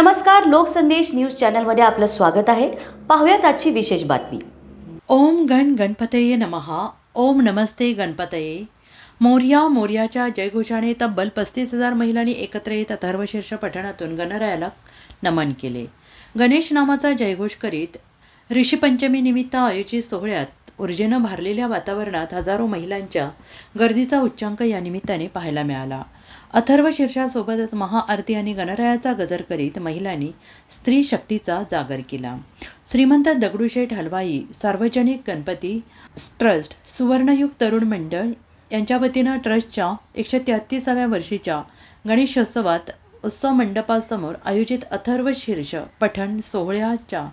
नमस्कार लोकसंदेश न्यूज चॅनलमध्ये आपलं स्वागत आहे. पाहूयात आजची विशेष बातमी. ओम गण गणपतये नमहा ओम नमस्ते गणपतये. मोर्या मोर्याच्या जयघोषाने तब्बल पस्तीस हजार महिलांनी एकत्र येत अथर्वशीर्ष पठणातून गणरायाला नमन केले. गणेश नामाचा जयघोष करीत ऋषीपंचमी निमित्त आयोजित सोहळ्यात ऊर्जेनं भारलेल्या वातावरणात हजारो महिलांच्या गर्दीचा उच्चांक या निमित्ताने पाहायला मिळाला. अथर्व शीर्षासोबतच महाआरती आणि गणरायाचा गजर करीत महिलांनी स्त्री शक्तीचा जागर केला. श्रीमंत दगडूशेठ हलवाई सार्वजनिक गणपती ट्रस्ट सुवर्णयुग तरुण मंडळ यांच्या वतीनं ट्रस्टच्या एकशे तेहत्तीसाव्या वर्षीच्या गणेशोत्सवात उत्सव मंडपासमोर आयोजित अथर्व शीर्ष पठण सोहळ्याच्या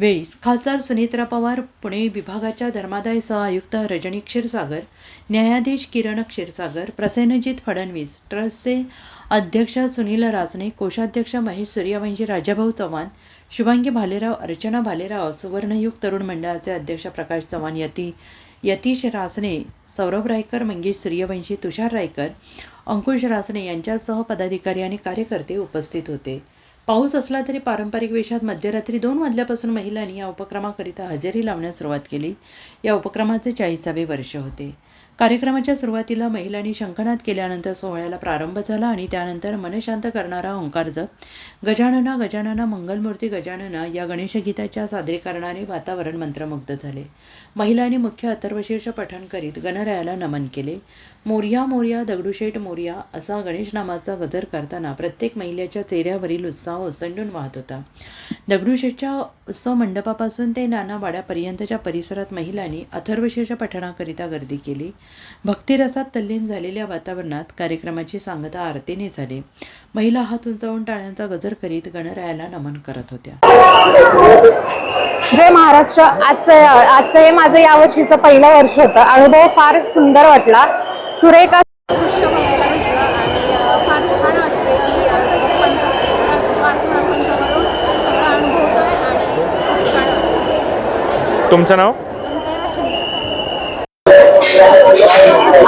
वेळी खासदार सुनेत्रा पवार पुणे विभागाच्या धर्मादाय सहआयुक्त रजनी क्षीरसागर न्यायाधीश किरण क्षीरसागर प्रसेनजित फडणवीस ट्रस्टचे अध्यक्ष सुनील रासने कोषाध्यक्ष महेश सूर्यवंशी राजाभाऊ चव्हाण शुभांगी भालेराव अर्चना भालेराव सुवर्णयुग तरुण मंडळाचे अध्यक्ष प्रकाश चव्हाण यती यतीश रासने सौरभ रायकर मंगेश सूर्यवंशी तुषार रायकर अंकुश रासने यांच्यासह पदाधिकारी आणि कार्यकर्ते उपस्थित होते. पाऊस असला तरी पारंपरिक वेशात मध्यरात्री दोन वाजल्यापासून महिलांनी या उपक्रमाकरिता हजेरी लावण्यास सुरुवात केली. या उपक्रमाचे चाळीसावे वर्ष होते. कार्यक्रमाच्या सुरुवातीला महिलांनी शंखनाद केल्यानंतर सोहळ्याला प्रारंभ झाला आणि त्यानंतर मनशांत करणारा ओंकार जप गजानना गजानना मंगलमूर्ती गजानना या गणेशगीताच्या सादरीकरणाने वातावरण मंत्रमुग्ध झाले. महिलांनी मुख्य अथर्वशीर्ष पठण करीत गणरायाला नमन केले. मोर्या मोर्या दगडूशेठ मोर्या असा गणेश नामाचा गजर करताना प्रत्येक महिलेच्या चेहऱ्यावरील उत्साह ओसंडून वाहत होता. दगडूशेठच्या उत्सव मंडपापासून ते नानावाड्यापर्यंतच्या परिसरात महिलांनी अथर्वशीच्या पठणाकरिता गर्दी केली. भक्तिरसात तल्लीन झालेल्या वातावरणात कार्यक्रमाची सांगता आरतीने झाली. महिला हात उंचावून टाळ्यांचा गजर करीत गणरायाला नमन करत होत्या. जय महाराष्ट्र. आजचं आजचं हे माझं यावर्षीचं पहिलं वर्ष होतं. अनुभव फार सुंदर वाटला. सुरेख दृश्य बघायला भेटलं आणि अ, फार छान वाटते की अ, पप्पांच्या एकदा वाचून आपण जवळून सगळं अनुभवतोय आणि खूप छान वाटतं. तुमचं नाव नंतर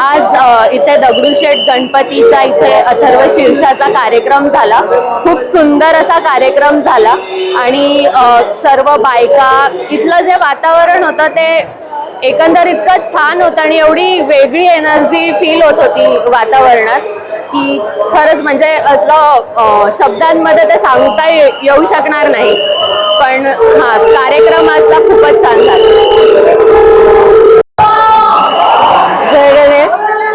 आज अ, इथे दगडूशेठ गणपतीचा इथे अथर्व शीर्षाचा कार्यक्रम झाला खूप सुंदर असा कार्यक्रम झाला आणि अ, सर्व बायका इथलं जे वातावरण होतं ते एकंदर इतकं छान होतं आणि एवढी वेगळी एनर्जी फील होत होती वातावरणात की खरंच म्हणजे असं शब्दांमध्ये ते सांगता ये- येऊ शकणार नाही. पण हा कार्यक्रम आजचा खूपच छान झाला. जय गणेश.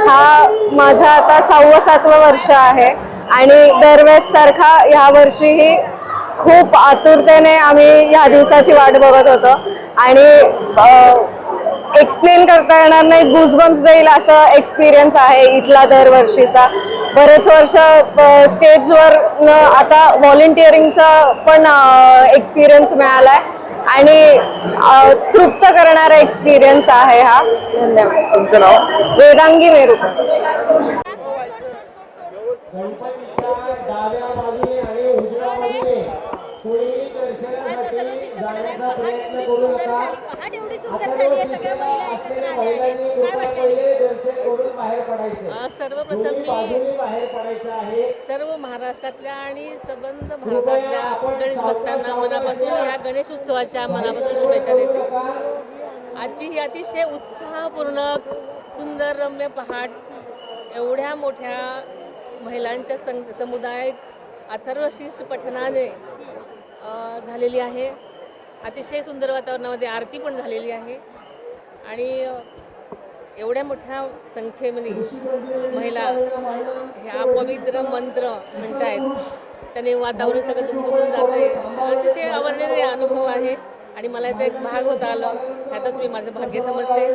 हा माझा आता सहावं सातवं वर्ष आहे आणि दरवेळेस सारखा ह्या वर्षीही खूप आतुरतेने आम्ही ह्या दिवसाची वाट बघत होतो. आणि एक्सप्लेन करता येणार नाही. गुजबम्स देईल असं एक्सपिरियन्स आहे इथला दरवर्षीचा. बरेच वर्ष स्टेजवर आता व्हॉलेंटिअरिंगचा पण एक्सपिरियन्स मिळालाय. आणि अ, तृप्त करणारा एक्सपिरियन्स आहे हा. धन्यवाद. तुमचं नाव? वेदांगी मेरू. जाण्याचा प्रयत्न करू नका. सर्वप्रथम मी सर्व महाराष्ट्रातल्या आणि संबंध भारतातल्या गणेश भक्तांना मनापासून ह्या गणेश उत्सवाच्या मनापासून शुभेच्छा देते. आजची ही अतिशय उत्साहपूर्ण सुंदर रम्य पहाट एवढ्या मोठ्या महिलांच्या सं समुदाय अथर्वशीर्ष पठणाने अ, झालेली आहे. अतिशय सुंदर वातावरणामध्ये आरती पण झालेली आहे. आणि एवढ्या मोठ्या संख्येमध्ये महिला ह्या पवित्र मंत्र म्हणतायत. त्याने वातावरण सगळं दुमदुमून आहे अतिशय अवर्णनीय अनुभव आहे. आणि मला याचा एक भाग होता आलं. ह्यातच मी माझं भाग्य समजते.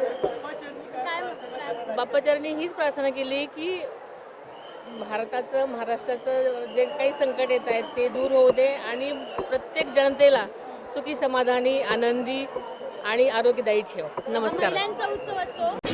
बाप्पाचरणी हीच प्रार्थना केली की भारताचं महाराष्ट्राचं जे काही संकट येत आहेत ते दूर होऊ दे आणि प्रत्येक जनतेला सुखी समाधानी आनंदी आणि आरोग्यदायी ठेव. नमस्कार. महिलांचा उत्सव असतो.